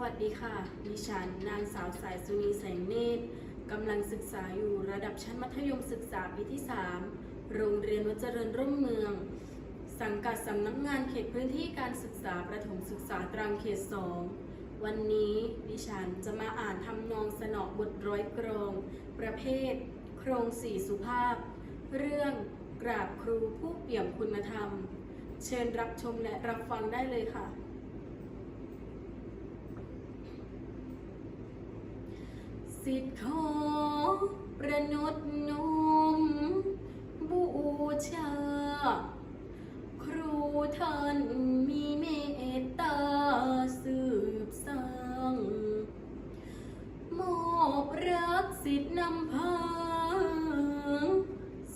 วัสดีค่ะ ดิฉัน นางสาวสายสุนีแสงเนตรกำลังศึกษาอยู่ระดับชั้นมัธยมศึกษาปีที่ 3 โรงเรียนวัดเจริญร่มเมือง สังกัดสำนักงานเขตพื้นที่การศึกษาประถมศึกษาตรังเขต 2 วันนี้ดิฉันจะมาอ่านทำนองสนอบทร้อยกรอง ประเภท โครงสี่สุภาพ เรื่องกราบครูผู้เปี่ยมคุณธรรม เชิญรับชมและรับฟังได้เลยค่ะ สิทธิ์ขอประนดนุมบูชา ครูท่านมีเมตตาสืบสร้างมอบรักสิทธิ์นำพา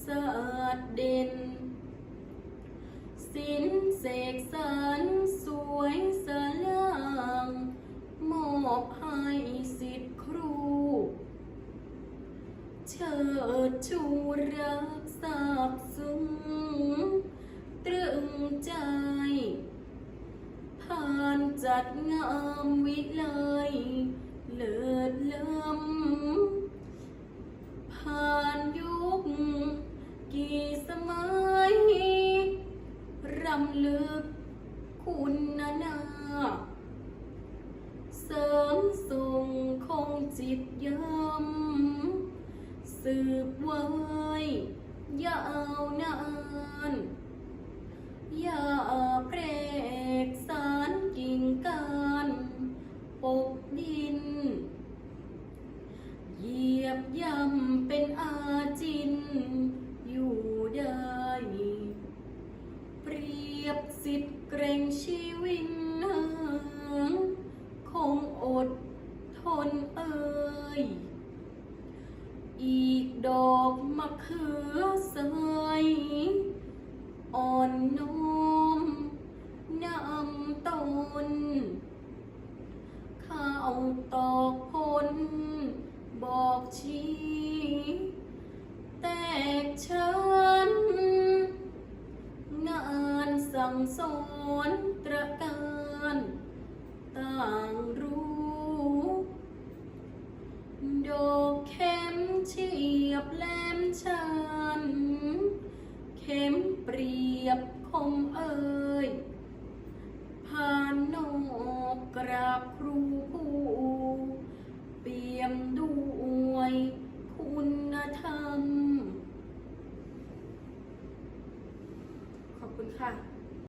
สะอาดเด่นสินเสกสร เชิดชูรักษาบซึ้งตรึงใจ ผ่านจัดงามวิไลเลิศล้ำผ่านยุค กี่สมัย รำลึกคุณนา เสริมส่ง ยาวนานยาเปรกสารกิ่งการปกดิน เหยียบย่ำเป็นอาจิน อยู่ได้ เปรียบสิทธิ์เกรงชีวิตคงอดทนเอ่ย ดอกมะเขือเสยอ่อนน้อมน้ำตนข้าวตอกพลบอกชี้แตกฉันงานสั่งสอนตระการต่างรู้ดอกเข็มเฉี ยบแหลมฉัน เข็มเปรียบคมเอ่ยผ่านนกกราบครูผู้เปี่ยมด้วยคุณธรรม ขอบคุณค่ะ